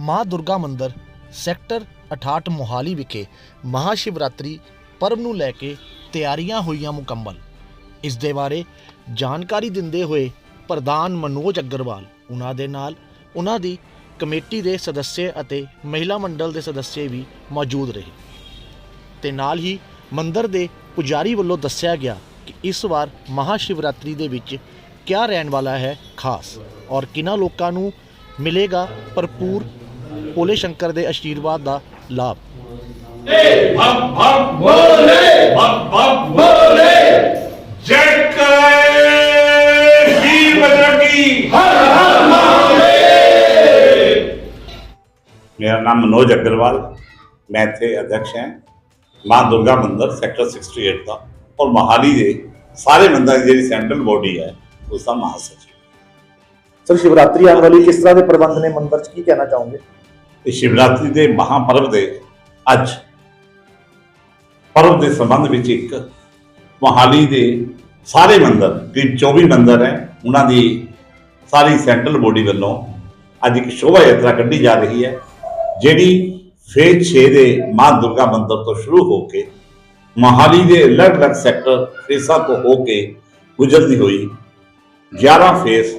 ਮਾਂ ਦੁਰਗਾ ਮੰਦਿਰ, ਸੈਕਟਰ 68 ਮੋਹਾਲੀ ਵਿਖੇ ਮਹਾਸ਼ਿਵਰਾਤਰੀ ਪਰਬ ਨੂੰ ਲੈ ਕੇ ਤਿਆਰੀਆਂ ਹੋਈਆਂ ਮੁਕੰਮਲ। ਇਸ ਦੇ ਬਾਰੇ ਜਾਣਕਾਰੀ ਦਿੰਦੇ ਹੋਏ ਪ੍ਰਧਾਨ ਮਨੋਜ ਅਗਰਵਾਲ ਉਹਨਾਂ ਦੇ ਨਾਲ ਉਹਨਾਂ ਦੀ ਕਮੇਟੀ ਦੇ ਸਦੱਸਿਆ ਅਤੇ ਮਹਿਲਾ ਮੰਡਲ ਦੇ ਸਦੱਸਿਆ ਵੀ ਮੌਜੂਦ ਰਹੇ। ਤੇ ਨਾਲ ਹੀ ਮੰਦਰ ਦੇ ਪੁਜਾਰੀ ਵੱਲੋਂ ਦੱਸਿਆ ਗਿਆ ਕਿ ਇਸ ਵਾਰ ਮਹਾਸ਼ਿਵਰਾਤਰੀ ਦੇ ਵਿੱਚ ਕਿਆ ਰਹਿਣ ਵਾਲਾ ਹੈ ਖਾਸ ਔਰ ਕਿਨਾਂ ਲੋਕਾਂ ਨੂੰ ਮਿਲੇਗਾ ਭਰਪੂਰ ਭੋਲੇ ਸ਼ੰਕਰ ਦੇ ਆਸ਼ੀਰਵਾਦ ਦਾ ਲਾਭ। ਭੱਬ ਭੱਬ ਬੋਲੇ ਭੱਬ ਭੱਬ ਬੋਲੇ। ਜੈਕਾਏ ਜੀ ਬਜਰਗੀ। ਹਰ ਹਰ ਮਹਾਦੇਵ। ਮੇਰਾ ਨਾਮ ਮਨੋਜ ਅਗਰਵਾਲ ਮੈਂ ਇੱਥੇ ਅਧਿਕਸ਼ ਹਾਂ। ਮਾਂ ਦੁਰਗਾ ਮੰਦਿਰ ਸੈਕਟਰ 68 ਦਾ ਔਰ ਮਹਾਲੀ ਦੇ ਸਾਰੇ ਮੰਦਿਰਾਂ ਦੀ ਜਿਹੜੀ ਸੈਂਟਰਲ ਬੋਡੀ ਹੈ ਉਸ ਦਾ ਮਹਾਸਚਿਵ। ਸਰ ਸ਼ਿਵਰਾਤਰੀ ਆਉਣ ਵਾਲੀ ਕਿਸ ਤਰ੍ਹਾਂ ਦੇ ਪ੍ਰਬੰਧ ਨੇ ਮੰਦਿਰ 'ਚ? ਕੀ ਕਹਿਣਾ ਚਾਹੋਗੇ? ਤੇ ਸ਼ਿਵਰਾਤਰੀ ਦੇ ਮਹਾਪਰਵ ਦੇ ਅੱਜ ਪਰਵ ਦੇ ਸੰਬੰਧ ਵਿੱਚ ਇੱਕ ਮਹਾਲੀ ਦੇ ਸਾਰੇ ਮੰਦਰ, ਕਰੀਬ 24 ਮੰਦਰ ਹੈ, ਉਹਨਾਂ ਦੀ ਸਾਰੀ ਸੈਂਟਰਲ ਬੋਡੀ ਵੱਲੋਂ ਅੱਜ ਇੱਕ ਸ਼ੋਭਾ ਯਾਤਰਾ ਕੱਢੀ ਜਾ ਰਹੀ ਹੈ, ਜਿਹੜੀ ਫੇਜ਼ 6 ਦੇ ਮਾਂ ਦੁਰਗਾ ਮੰਦਰ ਤੋਂ ਸ਼ੁਰੂ ਹੋ ਕੇ ਮਹਾਲੀ ਦੇ ਅਲੱਗ-ਅਲੱਗ ਸੈਕਟਰ ਫੇਸਾਂ ਤੋਂ ਹੋ ਕੇ ਗੁਜ਼ਰਦੀ ਹੋਈ 11 ਫੇਸ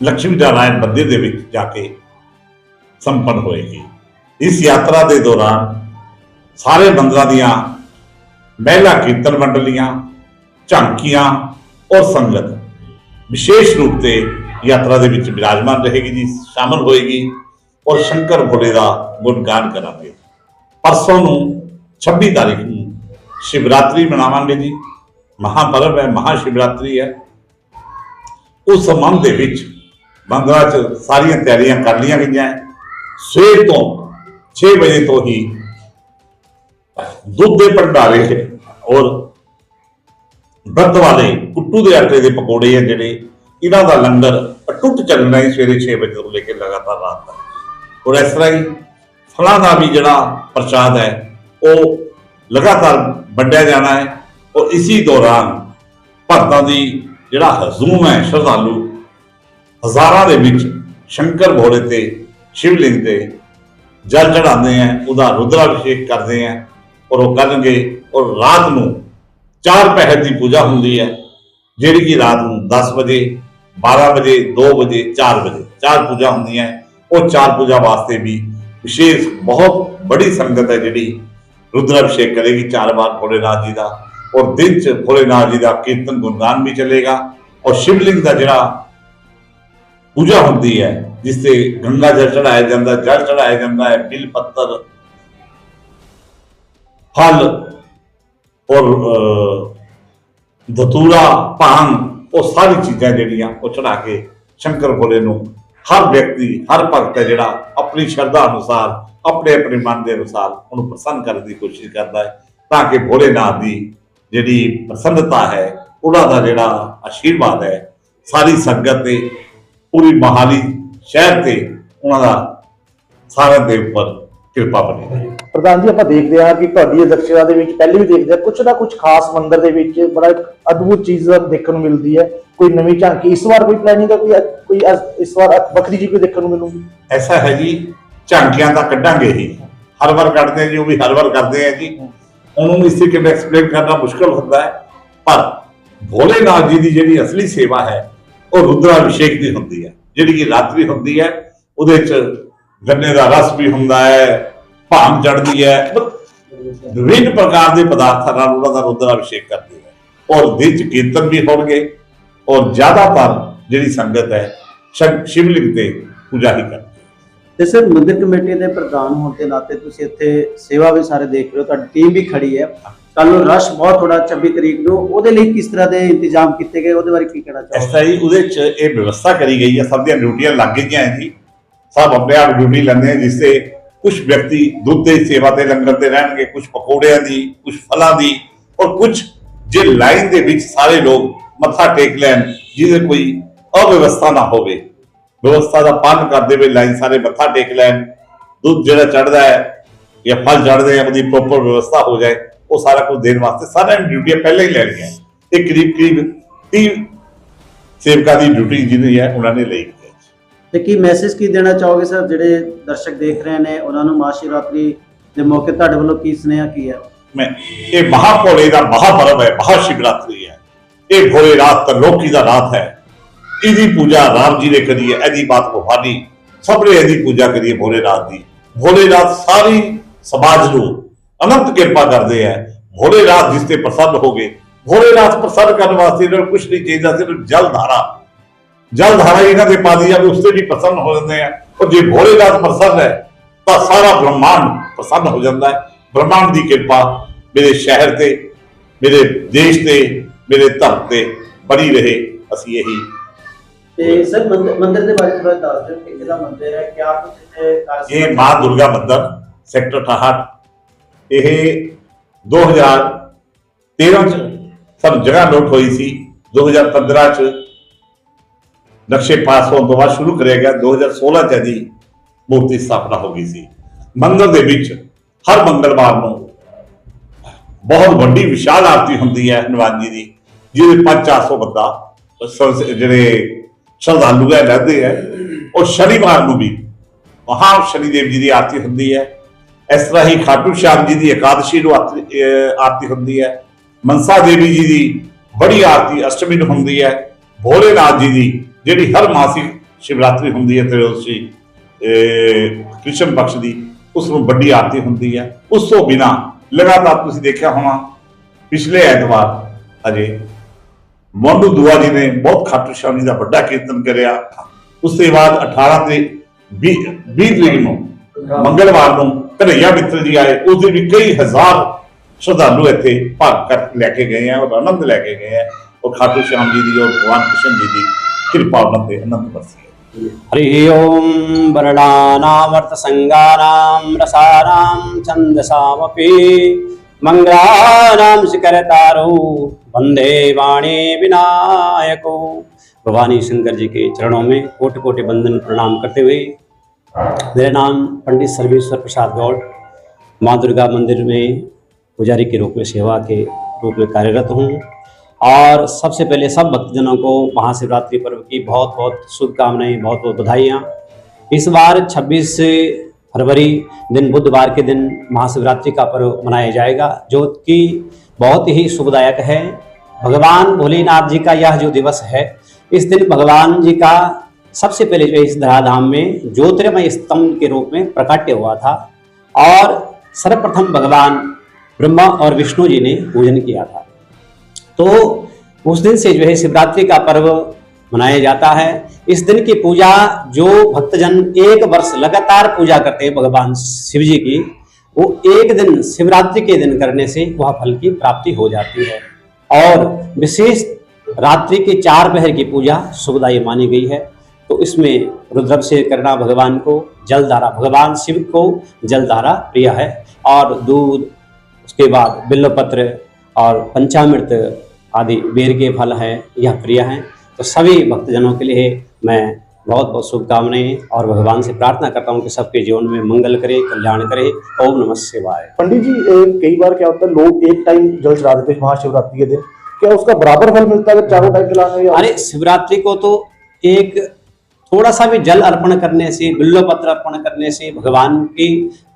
ਲక్ష్ਮੀ ਨਾਰਾਇਣ ਮੰਦਿਰ ਦੇ ਵਿੱਚ ਜਾ ਕੇ ਸੰਪੰਨ ਹੋਏਗੀ। ਇਸ ਯਾਤਰਾ ਦੇ ਦੌਰਾਨ ਸਾਰੇ ਮੰਦਰਾਂ ਦੀਆਂ ਮਹਿਲਾ ਕੀਰਤਨ ਮੰਡਲੀਆਂ, ਝਾਂਕੀਆਂ ਔਰ ਸੰਗਤ ਵਿਸ਼ੇਸ਼ ਰੂਪ ਤੇ ਯਾਤਰਾ ਦੇ ਵਿੱਚ ਬਿਰਾਜਮਾਨ ਰਹੇਗੀ ਜੀ, ਸ਼ਾਮਲ ਹੋਏਗੀ ਔਰ ਸ਼ੰਕਰ ਭੋਲੇ ਦਾ ਗੁਣਗਾਨ ਕਰਾਂਗੇ। ਪਰਸੋਂ ਨੂੰ 26 ਤਾਰੀਖ ਨੂੰ ਸ਼ਿਵਰਾਤਰੀ ਮਨਾਵਾਂਗੇ ਜੀ। ਮਹਾਪਰਵ ਹੈ, ਮਹਾਸ਼ਿਵਰਾਤਰੀ ਹੈ। ਉਸ ਸੰਬੰਧ ਦੇ ਵਿੱਚ ਮੰਦਰਾਂ 'ਚ ਸਾਰੀਆਂ ਤਿਆਰੀਆਂ ਕਰ ਲਈਆਂ ਗਈਆਂ। ਸਵੇਰ ਤੋਂ 6 ਵਜੇ ਤੋਂ ਹੀ ਦੁੱਧ ਦੇ ਭੰਡਾਰੇ ਔਰ ਦੁੱਧ ਵਾਲੇ ਕੁੱਟੂ ਦੇ ਆਟੇ ਦੇ ਪਕੌੜੇ ਆ ਜਿਹੜੇ, ਇਹਨਾਂ ਦਾ ਲੰਗਰ ਅਟੁੱਟ ਚੱਲਣਾ ਹੈ ਸਵੇਰੇ 6 ਵਜੇ ਤੋਂ ਲੈ ਕੇ ਲਗਾਤਾਰ ਰਾਤ ਤੱਕ। ਔਰ ਇਸ ਤਰ੍ਹਾਂ ਹੀ ਫਲਾਂ ਦਾ ਵੀ ਜਿਹੜਾ ਪ੍ਰਸ਼ਾਦ ਹੈ, ਉਹ ਲਗਾਤਾਰ ਵੰਡਿਆ ਜਾਣਾ ਹੈ। ਔਰ ਇਸੇ ਦੌਰਾਨ ਭਗਤਾਂ ਦੀ ਜਿਹੜਾ ਹਜ਼ੂਮ ਹੈ, ਸ਼ਰਧਾਲੂ ਹਜ਼ਾਰਾਂ ਦੇ ਵਿੱਚ ਸ਼ੰਕਰ ਭੋਲੇ ਤੇ ਸ਼ਿਵਲਿੰਗ ਤੇ ਜਲ ਚੜਾਉਂਦੇ ਆ, ਉਹਦਾ ਰੁਦਰਾਭਿਸ਼ੇਕ ਕਰਦੇ ਆ ਔਰ ਉਹ ਕਰਨਗੇ ਔਰ ਰਾਤ ਨੂੰ ਚਾਰ ਪਹਿਰ ਦੀ ਪੂਜਾ ਹੁੰਦੀ ਹੈ, ਜਿਹੜੀ ਕਿ ਰਾਤ ਨੂੰ 10 ਵਜੇ 12 ਵਜੇ 2 ਵਜੇ 4 ਵਜੇ, ਚਾਰ ਪੂਜਾ ਹੁੰਦੀਆਂ ਹੈ। ਉਹ ਚਾਰ ਪੂਜਾ ਵਾਸਤੇ ਵੀ ਵਿਸ਼ੇਸ਼ ਬਹੁਤ ਬੜੀ ਸੰਗਤ ਹੈ ਜਿਹੜੀ ਰੁਦਰਾਭਿਸ਼ੇਕ ਕਰੇਗੀ ਚਾਰ ਵਾਰ ਭੋਲੇਨਾਥ ਜੀ ਦਾ ਔਰ ਦਿਨ ਚ ਭੋਲੇਨਾਥ ਜੀ ਦਾ ਕੀਰਤਨ ਗੁਣਗਾਨ ਵੀ ਚੱਲੇਗਾ ਔਰ ਸ਼ਿਵਲਿੰਗ ਦਾ ਜਿਹੜਾ ਪੂਜਾ ਹੁੰਦੀ ਹੈ ਜਿਸ ਤੇ ਗੰਗਾ ਜਲ ਚੜਾਇਆ ਜਾਂਦਾ ਜਲ ਚੜਾਇਆ ਜਾਂਦਾ ਹੈ ਬਿਲ ਪੱਤਰ ਫਲ ਔਰ ਅਹ, ਭਾਂਗ ਉਹ ਸਾਰੀ ਚੀਜ਼ਾਂ ਜਿਹੜੀਆਂ ਉਹ ਚੜਾ ਕੇ ਸ਼ੰਕਰ ਭੋਲੇ ਨੂੰ ਹਰ ਵਿਅਕਤੀ ਹਰ ਭਗਤ ਹੈ ਜਿਹੜਾ ਆਪਣੀ ਸ਼ਰਧਾ ਅਨੁਸਾਰ ਆਪਣੇ ਆਪਣੇ ਮਨ ਦੇ ਅਨੁਸਾਰ ਉਹਨੂੰ ਪ੍ਰਸੰਨ ਕਰਨ ਦੀ ਕੋਸ਼ਿਸ਼ ਕਰਦਾ ਹੈ ਤਾਂ ਕਿ ਭੋਲੇਨਾਥ ਦੀ ਜਿਹੜੀ ਪ੍ਰਸੰਨਤਾ ਹੈ ਉਹਨਾਂ ਦਾ ਜਿਹੜਾ ਆਸ਼ੀਰਵਾਦ ਹੈ ਸਾਰੀ ਸੰਗਤ ਤੇ ਪੂਰੀ ਮਹਾਲੀ ਸ਼ਹਿਰ ਤੇ ਉਹਨਾਂ ਦਾ ਸਾਰਿਆਂ ਦੇ ਉੱਪਰ ਕਿਰਪਾ ਬਣੀ ਰਹੇ ਪ੍ਰਧਾਨ ਜੀ ਆਪਾਂ ਦੇਖਦੇ ਹਾਂ ਕਿ ਤੁਹਾਡੀ ਅਧਿਕਸ਼ਤਾ ਦੇ ਵਿੱਚ ਪਹਿਲੇ ਵੀ ਦੇਖਦੇ ਆ ਕੁਝ ਨਾ ਕੁਝ ਖਾਸ ਮੰਦਿਰ ਦੇ ਵਿੱਚ ਬੜਾ ਇੱਕ ਅਦਭੁਤ ਚੀਜ਼ ਦੇਖਣ ਨੂੰ ਮਿਲਦੀ ਹੈ। ਕੋਈ ਨਵੀਂ ਝਾਂਕੀ ਇਸ ਵਾਰ ਕੋਈ ਪਲੈਨਿੰਗ ਹੈ ਕੋਈ ਕੋਈ ਇਸ- ਵਾਰ ਵੱਖਰੀ ਜੀ ਕੋਈ ਦੇਖਣ ਨੂੰ ਮਿਲੂਗੀ? ਐਸਾ ਹੈ ਜੀ ਝਾਂਕੀਆਂ ਤਾਂ ਕੱਢਾਂਗੇ ਹੀ। ਹਰ ਵਾਰ ਕੱਢਦੇ ਹਾਂ ਜੀ ਉਹ ਵੀ ਹਰ ਵਾਰ ਕਰਦੇ ਆ ਜੀ। ਉਹਨੂੰ ਇਸ ਤਰੀਕੇ ਨਾਲ ਐਕਸਪਲੇਨ ਕਰਨਾ ਮੁਸ਼ਕਲ ਹੁੰਦਾ ਹੈ। ਪਰ ਭੋਲੇਨਾਥ ਜੀ ਦੀ ਜਿਹੜੀ ਅਸਲੀ ਸੇਵਾ ਹੈ ਉਹ ਰੁਦਰਾਭਿਸ਼ੇਕ ਦੀ ਹੁੰਦੀ ਹੈ, ਜਿਹੜੀ ਕਿ ਰਾਤਰੀ ਹੁੰਦੀ ਹੈ, ਉਹਦੇ ਚ ਗੰਨੇ ਦਾ ਰਸ ਵੀ ਹੁੰਦਾ ਹੈ, ਭਾਂਗ ਚੜਦੀ ਹੈ, ਵਿਭਿੰਨ ਪ੍ਰਕਾਰ ਦੇ ਪਦਾਰਥਾਂ ਨਾਲ ਉਹਨਾਂ ਦਾ ਰੁਦਰਾਭਿਸ਼ੇਕ ਕਰਦੇ ਹੈ। ਔਰ ਦਿਨ ਚ ਕੀਰਤਨ ਵੀ ਹੋਣਗੇ, ਔਰ ਜ਼ਿਆਦਾਤਰ ਜਿਹੜੀ ਸੰਗਤ ਹੈ ਸ਼ਿਵਲਿੰਗ ਤੇ ਪੂਜਾ ਹੀ ਕਰਦੀ ਹੈ। ਤੇ ਸਰ ਮੰਦਿਰ ਕਮੇਟੀ ਦੇ ਪ੍ਰਧਾਨ ਹੋਣ ਦੇ ਨਾਤੇ ਤੁਸੀਂ ਇੱਥੇ ਸੇਵਾ ਵੀ ਸਾਰੇ ਦੇਖ ਰਹੇ ਹੋ, ਤੁਹਾਡੀ ਟੀਮ ਵੀ ਖੜੀ ਹੈ। ਕੱਲ ਨੂੰ ਰਸ਼ ਬਹੁਤ ਥੋੜਾ 26 ਤਰੀਕ ਨੂੰ। ਉਹਦੇ ਲਈ ਕਿਸ ਤਰ੍ਹਾਂ ਦੇ ਇੰਤਜ਼ਾਮ ਕੀਤੇ ਗਏ? ਉਹਦੇ ਬਾਰੇ ਕੀ ਕਹਿਣਾ ਇਸ ਚਾਹੋਗੇ ਤਰ੍ਹਾਂ ਹੀ ਉਹਦੇ ਚ ਇਹ ਵਿਵਸਥਾ ਕਰੀ ਗਈ ਹੈ। ਸਭ ਦੀਆਂ ਡਿਊਟੀਆਂ ਲੱਗ ਗਈਆਂ ਹੈ ਜੀ ਸਭ ਆਪਣੇ ਆਪ ਡਿਊਟੀ ਲੈਂਦੇ ਹੈ ਜਿਸ ਤੇ ਕੁਝ ਵਿਅਕਤੀ ਦੁੱਧ ਦੀ ਸੇਵਾ ਤੇ ਲੰਗਰ ਤੇ ਰਹਿਣਗੇ ਕੁਝ ਪਕੌੜਿਆਂ ਦੀ ਕੁਝ ਫਲਾਂ ਦੀ ਔਰ ਕੁਝ ਜੇ ਲਾਈਨ ਦੇ ਵਿੱਚ ਸਾਰੇ ਲੋਕ ਮੱਥਾ ਟੇਕ ਲੈਣ, ਜਿਹਦੇ ਕੋਈ ਅਵਿਵਸਥਾ ਨਾ ਹੋਵੇ। ਵਿਵਸਥਾ ਦਾ ਪਾਲਣ ਕਰਦੇ ਹੋਏ ਲਾਈਨ ਸਾਰੇ ਮੱਥਾ ਟੇਕ ਲੈਣ। ਦੁੱਧ ਜਿਹੜਾ ਚੜਦਾ ਹੈ ਜਾਂ ਫਲ ਚੜਦੇ ਆ, ਉਹਦੀ ਪ੍ਰੋਪਰ ਵਿਵਸਥਾ ਹੋ ਜਾਏ। ਉਹ ਸਾਰਾ ਕੁਝ ਦੇਣ ਵਾਸਤੇ ਸਾਰਿਆਂ ਨੇ ਡਿਊਟੀਆਂ ਪਹਿਲਾਂ ਹੀ ਲੈ ਲਈਆਂ ਇਹ ਕਰੀਬ ਕਰੀਬ 30 ਸੇਵਕਾਂ ਦੀ ਡਿਊਟੀ ਜਿਹਦੀ ਹੈ ਉਹਨਾਂ ਨੇ ਲਈ ਹੈ। ਤੇ ਕੀ ਮੈਸੇਜ ਕੀ ਦੇਣਾ ਚਾਹੋਗੇ ਸਰ? ਜਿਹੜੇ ਦਰਸ਼ਕ ਦੇਖ ਰਹੇ ਨੇ ਉਹਨਾਂ ਨੂੰ ਮਹਾਸ਼ਿਵਰਾਤਰੀ ਦੇ ਮੌਕੇ ਤੁਹਾਡੇ ਵੱਲੋਂ ਕੀ ਸੁਨੇਹਾ ਕੀ ਹੈ? ਮੈਂ ਇਹ ਮਹਾਭੋਲੇ ਦਾ ਮਹਾਪਰਵ ਹੈ ਮਹਾਸ਼ਿਵਰਾਤਰੀ ਹੈ। ਇਹ ਭੋਲੇ ਰਾਤ ਤਰਲੋਕੀ ਦਾ ਰਾਤ ਹੈ। ਇਹਦੀ ਪੂਜਾ ਰਾਮ ਜੀ ਨੇ ਕਰੀ ਹੈ ਇਹਦੀ ਬਾਤ ਬੁਹਾਨੀ ਸਭ ਨੇ ਇਹਦੀ ਪੂਜਾ ਕਰੀ ਹੈ ਭੋਲੇ ਰਾਤ ਦੀ। ਭੋਲੇ ਰਾਤ ਸਾਰੀ ਸਮਾਜ ਨੂੰ ਅਨੰਤ ਕਿਰਪਾ ਕਰਦੇ ਹੈ ਭੋਲੇ ਰਾਤ ਜਿਸ ਤੇ ਪ੍ਰਸੰਨ ਹੋ ਗਏ। ਭੋਲੇ ਰਾਤ ਪ੍ਰਸੰਨ ਕਰਨ ਵਾਸਤੇ ਇਹਨਾਂ ਨੂੰ ਕੁਝ ਨਹੀਂ ਚਾਹੀਦਾ ਸਿਰਫ ਜਲ ਧਾਰਾ। ਜਲ ਧਾਰਾ ਇਹਨਾਂ ਦੇ ਪਾ ਦੀ ਜਾਵੇ ਉਸ ਤੇ ਵੀ ਪ੍ਰਸੰਨ ਹੋ ਜਾਂਦੇ ਆ। ਔਰ ਜੇ ਭੋਲੇ ਰਾਤ ਪ੍ਰਸੰਨ ਹੈ ਤਾਂ ਸਾਰਾ ਬ੍ਰਹਮਾਂਡ ਪ੍ਰਸੰਨ ਹੋ ਜਾਂਦਾ ਹੈ। ਬ੍ਰਹਮਾਂਡ ਦੀ ਕਿਰਪਾ ਮੇਰੇ ਸ਼ਹਿਰ ਤੇ ਮੇਰੇ ਦੇਸ਼ ਤੇ ਮੇਰੇ ਧਰਮ ਤੇ ਬਣੀ ਰਹੇ। ਅਸੀਂ ਇਹੀ ਤੇ ਸਰ ਮੰਦਿਰ ਦੇ ਬਾਰੇ ਥੋੜਾ ਦੱਸ ਦਿਓ ਕਿ ਕਿਹਦਾ ਮੰਦਿਰ ਹੈ ਕਿਆ ਕੁਝ ਇੱਥੇ ਇਹ ਮਾਂ ਦੁਰਗਾ ਮੰਦਿਰ ਸੈਕਟਰ 68 ਇਹ 2013 ਚ ਸਭ ਜਗ੍ਹਾ ਨੋਟ ਹੋਈ ਸੀ। 2015 ਚ ਨਕਸ਼ੇ ਪਾਸ ਹੋਣ ਤੋਂ ਬਾਅਦ ਸ਼ੁਰੂ ਕਰਿਆ ਗਿਆ। 2016 ਚ ਇਹਦੀ ਮੂਰਤੀ ਸਥਾਪਨਾ ਹੋ ਗਈ ਸੀ। ਮੰਦਿਰ ਦੇ ਵਿੱਚ ਹਰ ਮੰਗਲਵਾਰ ਨੂੰ ਬਹੁਤ ਵੱਡੀ ਵਿਸ਼ਾਲ ਆਰਤੀ ਹੁੰਦੀ ਹੈ ਹਨੂਮਾਨ ਜੀ ਦੀ, ਜਿਹਦੇ 5-400 ਬੰਦਾ ਜਿਹੜੇ ਸ਼ਰਧਾਲੂ ਹੈ, ਰਹਿੰਦੇ ਹੈ, ਉਹ ਸ਼ਨੀਵਾਰ ਨੂੰ ਵੀ ਮਹਾ ਸ਼ਨੀ ਦੇਵ ਜੀ ਦੀ ਆਰਤੀ ਹੁੰਦੀ ਹੈ। ਇਸ ਤਰ੍ਹਾਂ ਹੀ ਖਾਟੂ ਸ਼ਾਮ ਜੀ ਦੀ ਇਕਾदशी ਨੂੰ ਆਰਤੀ ਹੁੰਦੀ ਹੈ। ਮਨਸਾ ਦੇਵੀ ਜੀ ਦੀ ਬੜੀ ਆਰਤੀ ਅਸ਼ਟਮੀ ਨੂੰ ਹੁੰਦੀ ਹੈ। ਭੋਲੇਨਾਥ ਜੀ ਦੀ ਜਿਹੜੀ ਹਰ ਮਾਸਿਕ ਸ਼ਿਵਰਾਤਰੀ ਹੁੰਦੀ ਹੈ ਤ੍ਰਿਉਦਸ਼ੀ ਕ੍ਰਿਸ਼ਨ ਪਕਸ਼ ਦੀ ਉਸ ਨੂੰ ਵੱਡੀ ਆਰਤੀ ਹੁੰਦੀ ਹੈ। ਉਸ ਤੋਂ ਬਿਨਾ ਲਗਾਤਾਰ ਤੁਸੀਂ ਦੇਖਿਆ ਹੋਣਾ ਪਿਛਲੇ ਐਤਵਾਰ ਅਜੇ ਮੰਦੂ ਦੁਆ ਜੀ ਨੇ ਬਹੁਤ ਖਾਟੂ ਸ਼ਾਮ ਜੀ ਦਾ ਵੱਡਾ ਕੀਰਤਨ ਕਰਿਆ। ਉਸ ਤੋਂ ਬਾਅਦ 18 ਤੇ 20 ਤਰੀਕ ਨੂੰ ਮੰਗਲਵਾਰ ਨੂੰ ਕਨਈਆ ਮਿੱਤਰ ਜੀ ਆਏ ਉਸ ਦਿਨ ਵੀ ਕਈ ਹਜ਼ਾਰ ਸ਼ਰਧਾਲੂ ਇੱਥੇ ਭਾਗ ਕਰ ਲੈ ਕੇ ਗਏ ਆ ਔਰ ਆਨੰਦ ਲੈ ਕੇ ਗਏ ਆ ਔਰ ਖਾਟੂ ਸ਼ਾਮ ਜੀ ਦੀ ਔਰ ਭਗਵਾਨ ਕ੍ਰਿਸ਼ਨ ਜੀ ਦੀ ਕਿਰਪਾ ਉਹਨਾਂ ਤੇ ਆਨੰਦ ਬਰਸੀ ਹੈ हरि ओं वर्णानामर्थसङ्गानां रसानां छन्दसामपि मङ्गलानां शिखरतारो वन्दे वाणी विनायको भवानी शंकर जी के चरणों में कोटि कोटि बंदन प्रणाम करते हुए मेरा नाम पंडित सर्वेश्वर प्रसाद गौड़। माँ दुर्गा मंदिर में पुजारी के रूप में, सेवा के रूप में कार्यरत हूँ। और सबसे पहले सब भक्तजनों को महाशिवरात्रि पर्व की बहुत बहुत शुभकामनाएँ बहुत बहुत बधाइयाँ। इस बार 26 फरवरी दिन, बुधवार के दिन महाशिवरात्रि का पर्व मनाया जाएगा, जो कि बहुत ही शुभदायक है। भगवान भोलेनाथ जी का यह जो दिवस है, इस दिन भगवान जी का सबसे पहले जो इस धराधाम में ज्योतिर्मय स्तंभ के रूप में प्रकट्य हुआ था और सर्वप्रथम भगवान ब्रह्मा और विष्णु जी ने पूजन किया था। तो उस दिन से जो है शिवरात्रि का पर्व मनाया जाता है। इस दिन की पूजा जो भक्तजन एक वर्ष लगातार पूजा करते हैं भगवान शिव जी की, वो एक दिन शिवरात्रि के दिन करने से वह फल की प्राप्ति हो जाती है। और विशेष रात्रि के चार पहर की पूजा शुभदायी मानी गई है। तो इसमें रुद्राभिषेक करना भगवान को जलधारा भगवान शिव को जलधारा प्रिय है। और दूध उसके बाद बिल्वपत्र और पंचामृत आदि बेर के फल हैं यह प्रिय हैं। तो सभी भक्तजनों के लिए मैं बहुत बहुत शुभकामनाएँ और भगवान से प्रार्थना करता हूँ कि सबके जीवन में मंगल करे कल्याण करे। ओम नमः शिवाय। पंडित जी कई बार क्या होता है लोग एक टाइम जल चढ़ा देते हैं महाशिवरात्रि के दिन क्या उसका बराबर फल मिलता है चारों टाइम जलाने या अरे शिवरात्रि को तो एक थोड़ा सा भी जल अर्पण करने से बिल्व पत्र अर्पण करने से भगवान की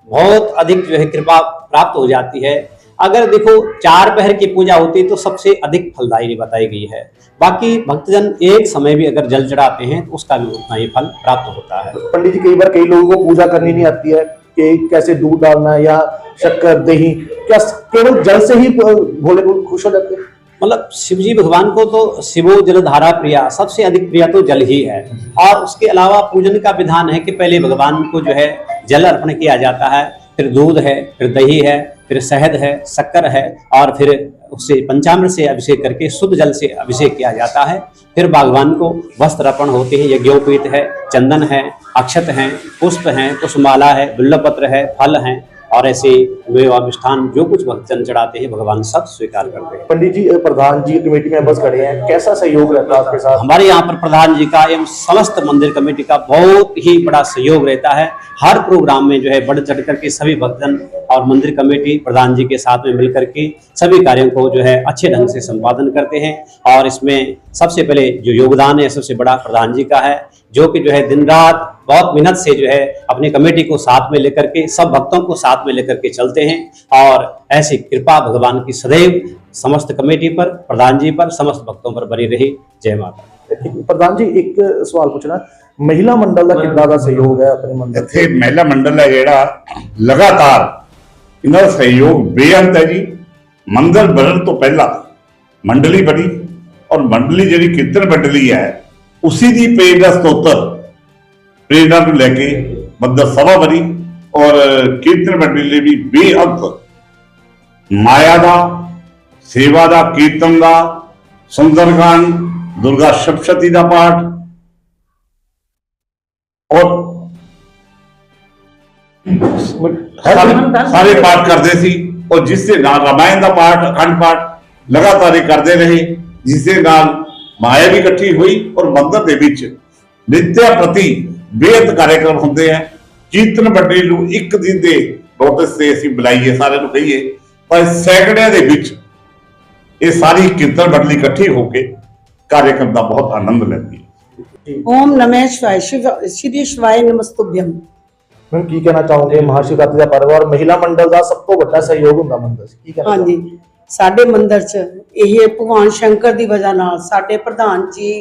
बहुत अधिक जो है कृपा प्राप्त हो जाती है। अगर देखो, चार पहर की पूजा होती है तो सबसे अधिक फलदायी बताई गई है। बाकी भक्तजन एक समय भी अगर जल चढ़ाते हैं तो उसका भी उतना ही फल प्राप्त होता है। पंडित जी, कई बार कई लोगों को पूजा करनी नहीं आती है कि कैसे दूध डालना या शक्कर, दही, क्या केवल जल से ही भोले खुश हो जाते हैं? मतलब शिव जी भगवान को तो शिवो जलधारा प्रिया, सबसे अधिक प्रिय तो जल ही है। और उसके अलावा पूजन का विधान है कि पहले भगवान को जो है जल अर्पण किया जाता है, फिर दूध है, फिर दही है, फिर शहद है, शक्कर है, और फिर उससे पंचामृत से अभिषेक करके शुद्ध जल से अभिषेक किया जाता है। फिर भगवान को वस्त्र अर्पण होते हैं, यज्ञोपीत है, चंदन है, अक्षत हैं, पुष्प हैं पुष्पमाला है बिल्वपत्र है, फल हैं और ऐसे मेवा मिष्ठान जो कुछ भक्तजन चढ़ाते हैं भगवान सब स्वीकार करते हैं। पंडित जी प्रधान जी कमेटी मेंबर्स खड़े हैं। कैसा सहयोग रहता है आपके साथ? हमारे यहाँ पर प्रधान जी का एवं समस्त मंदिर कमेटी का बहुत ही बड़ा सहयोग रहता है। हर प्रोग्राम में जो है बढ़ चढ़ करके सभी भक्तजन और मंदिर कमेटी प्रधान जी के साथ में मिलकर के सभी कार्यों को जो है अच्छे ढंग से संपादन करते हैं। और इसमें सबसे पहले जो योगदान है सबसे बड़ा प्रधान जी का है जो कि जो है दिन रात बहुत मेहनत से जो है अपनी कमेटी को साथ में लेकर के सब भक्तों को साथ में लेकर के चलते हैं। और ऐसी कृपा भगवान की सदैव समस्त कमेटी पर प्रधान जी पर समस्त भक्तों पर बनी रही। जय माता प्रधान जी एक सवाल पूछना। महिला मंडल का कितना सहयोग है अपने मंडल इतने महिला मंडल है जेड़ा लगातार इनका सहयोग बेअंत है जी। मंगल बनने तो पहला मंडली बनी और मंडली जी कीर्तन मंडली है उसी दी पेज का ਪ੍ਰੇਰਣਾ ਨੂੰ ਲੈ ਕੇ ਮੰਦਰ ਸਭਾ ਬਣੀ ਔਰ ਕੀਰਤਨ ਮੰਡਲੀ ਵੀ ਬੇਅੰਤ ਮਾਇਆ ਦਾ ਸੇਵਾ ਦਾ ਕੀਰਤਨ ਦਾ ਸੁੰਦਰਕਾਂਡ ਦੁਰਗਾ ਸਪਤਸ਼ਤੀ ਦਾ ਪਾਠ ਔਰ ਸਾਰੇ ਪਾਠ ਕਰਦੇ ਸੀ ਔਰ ਜਿਸ ਦੇ ਨਾਲ ਰਾਮਾਇਣ ਦਾ ਪਾਠ ਅਖੰਡ ਪਾਠ ਲਗਾਤਾਰ ਹੀ ਕਰਦੇ ਰਹੇ ਜਿਸ ਦੇ ਨਾਲ ਮਾਇਆ ਵੀ ਇਕੱਠੀ ਹੋਈ ਔਰ ਮੰਦਰ ਦੇ ਵਿੱਚ ਨਿਤਿਆ ਪ੍ਰਤੀ ਬੇਹਤ ਕਾਰਜਕ੍ਰਮ ਹੁੰਦੇ ਆ। ਕੀਰਤਨ ਵੱਡੇ ਨੂੰ ਇੱਕ ਦਿਨ ਦੇ ਨੋਟਿਸ ਤੇ ਅਸੀਂ ਬੁਲਾਈਏ ਸਾਰਿਆਂ ਨੂੰ ਕਹੀਏ ਪਰ ਸੈਕੜੇ ਦੇ ਵਿੱਚ ਇਹ ਸਾਰੀ ਕੀਰਤਨ ਵੱਡੀ ਇਕੱਠੀ ਹੋ ਕੇ ਕਾਰਜਕ੍ਰਮ ਦਾ ਬਹੁਤ ਆਨੰਦ ਲੈਂਦੀ ਹੈ। ਓਮ ਨਮः ਸ਼ਿਵਾय ਸ਼੍ਰੀ ਸ਼ਿਵਾਏ ਨਮਸਤੁਭਯਮ ਮੈਂ ਕੀ ਕਹਿਣਾ ਚਾਹੂੰਗੇ ਮਹਾਸ਼ਿਵਰਾਤਰੀ ਦਾ ਪਰਵ ਮਹਿਲਾ ਮੰਡਲ ਦਾ ਸਭ ਤੋਂ ਵੱਡਾ ਸਹਿਯੋਗ ਹੁੰਦਾ ਮੰਦਰ ਕੀ ਕਹਿਣਾ ਹਾਂਜੀ ਸਾਡੇ ਮੰਦਰ 'ਚ ਇਹ ਭਗਵਾਨ ਸ਼ੰਕਰ ਦੀ ਵਜ੍ਹਾ ਨਾਲ ਸਾਡੇ ਪ੍ਰਧਾਨ ਜੀ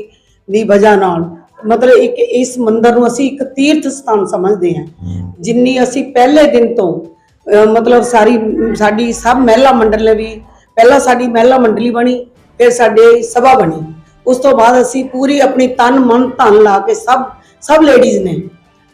ਦੀ ਵਜ੍ਹਾ ਨਾਲ ਮਤਲਬ ਇੱਕ ਇਸ ਮੰਦਿਰ ਨੂੰ ਅਸੀਂ ਇੱਕ ਤੀਰਥ ਸਥਾਨ ਸਮਝਦੇ ਹਾਂ। ਜਿੰਨੀ ਅਸੀਂ ਪਹਿਲੇ ਦਿਨ ਤੋਂ ਮਤਲਬ ਸਾਰੀ, ਸਾਡੀ ਸਭ ਮਹਿਲਾ ਮੰਡਲ ਨੇ ਵੀ, ਪਹਿਲਾਂ ਸਾਡੀ ਮਹਿਲਾ ਮੰਡਲੀ ਬਣੀ, ਫਿਰ ਸਾਡੇ ਸਭਾ ਬਣੀ। ਉਸ ਤੋਂ ਬਾਅਦ ਅਸੀਂ ਪੂਰੀ ਆਪਣੀ ਤਨ, ਮਨ, ਧਨ ਲਾ ਕੇ ਸਭ ਸਭ ਲੇਡੀਜ਼ ਨੇ,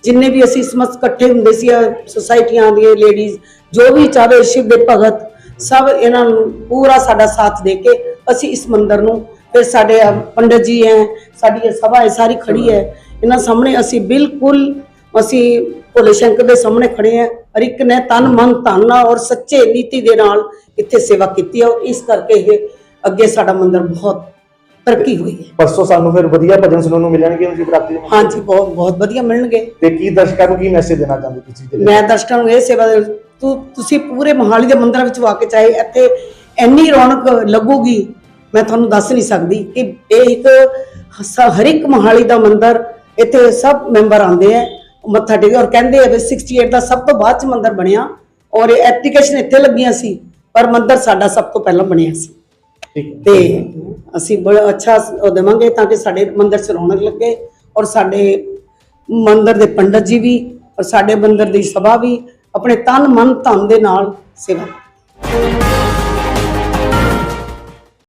ਜਿੰਨੇ ਵੀ ਅਸੀਂ ਸਮਸਤ ਇਕੱਠੇ ਹੁੰਦੇ ਸੀ ਸੁਸਾਇਟੀਆਂ ਦੀਆਂ ਲੇਡੀਜ਼ ਜੋ ਵੀ ਚਾਹੇ ਸ਼ਿਵ ਦੇ ਭਗਤ, ਸਭ ਇਹਨਾਂ ਨੂੰ ਪੂਰਾ ਸਾਡਾ ਸਾਥ ਦੇ ਕੇ ਅਸੀਂ ਇਸ ਮੰਦਿਰ ਨੂੰ ਫਿਰ ਸਾਡੇ ਪੰਡਤ ਜੀ ਹੈ ਸਾਡੀ ਇਹ ਸਭਾ ਹੈ ਸਾਰੀ ਖੜੀ ਹੈ ਇਹਨਾਂ ਸਾਹਮਣੇ ਅਸੀਂ ਬਿਲਕੁਲ ਅਸੀਂ ਭੋਲੇ ਸ਼ੰਕਰ ਦੇ ਸਾਹਮਣੇ ਖੜੇ ਹਾਂ ਹਰ ਇੱਕ ਨੇ ਤਨ ਮਨ ਧਨ ਨਾਲ ਔਰ ਸੱਚੇ ਨੀਤੀ ਦੇ ਨਾਲ ਇੱਥੇ ਸੇਵਾ ਕੀਤੀ ਹੈ ਔਰ ਇਸ ਕਰਕੇ ਇਹ ਅੱਗੇ ਸਾਡਾ ਮੰਦਿਰ ਬਹੁਤ ਤਰੱਕੀ ਹੋਈ ਹੈ ਪਰਸੋਂ ਸਾਨੂੰ ਫਿਰ ਵਧੀਆ ਭਜਨ ਸੁਣਨ ਨੂੰ ਮਿਲਣਗੇ ਹੁਣ ਸ਼ਿਵਰਾਤਰੀ ਦੇ ਹਾਂਜੀ ਬਹੁਤ ਬਹੁਤ ਵਧੀਆ ਮਿਲਣਗੇ। ਤੇ ਕੀ ਦਰਸ਼ਕਾਂ ਨੂੰ ਕੀ ਮੈਸੇਜ ਦੇਣਾ ਚਾਹੁੰਦੇ ਤੁਸੀਂ ਜਿਹੜੇ? ਮੈਂ ਦਰਸ਼ਕਾਂ ਨੂੰ ਇਹ ਸੇਵਾ ਦੇ ਤੂੰ ਤੁਸੀਂ ਪੂਰੇ ਮੋਹਾਲੀ ਦੇ ਮੰਦਿਰਾਂ ਵਿੱਚ ਵਾ ਕੇ ਚਾਹੇ ਇੱਥੇ ਇੰਨੀ ਰੌਣਕ ਲੱਗੂਗੀ ਮੈਂ ਤੁਹਾਨੂੰ ਦੱਸ ਨਹੀਂ ਸਕਦੀ ਕਿ ਇਹ ਇੱਕ ਹਰ ਇੱਕ ਮੋਹਾਲੀ ਦਾ ਮੰਦਿਰ ਇੱਥੇ ਸਭ ਮੈਂਬਰ ਆਉਂਦੇ ਆ ਮੱਥਾ ਟੇਕ ਔਰ ਕਹਿੰਦੇ ਆ ਵੀ 68 ਦਾ ਸਭ ਤੋਂ ਬਾਅਦ ਚ ਮੰਦਿਰ ਬਣਿਆ ਔਰ ਇਹ ਐਪਲੀਕੇਸ਼ਨ ਇੱਥੇ ਲੱਗੀਆਂ ਸੀ ਪਰ ਮੰਦਿਰ ਸਾਡਾ ਸਭ ਤੋਂ ਪਹਿਲਾਂ ਬਣਿਆ ਸੀ। ਤੇ ਅਸੀਂ ਬੜਾ ਅੱਛਾ ਉਹ ਦੇਵਾਂਗੇ ਤਾਂ ਕਿ ਸਾਡੇ ਮੰਦਿਰ 'ਚ ਰੌਣਕ ਲੱਗੇ ਔਰ ਸਾਡੇ ਮੰਦਿਰ ਦੇ ਪੰਡਤ ਜੀ ਵੀ ਔਰ ਸਾਡੇ ਮੰਦਿਰ ਦੀ ਸਭਾ ਵੀ ਆਪਣੇ ਤਨ ਮਨ ਧਨ ਦੇ ਨਾਲ ਸੇਵਾ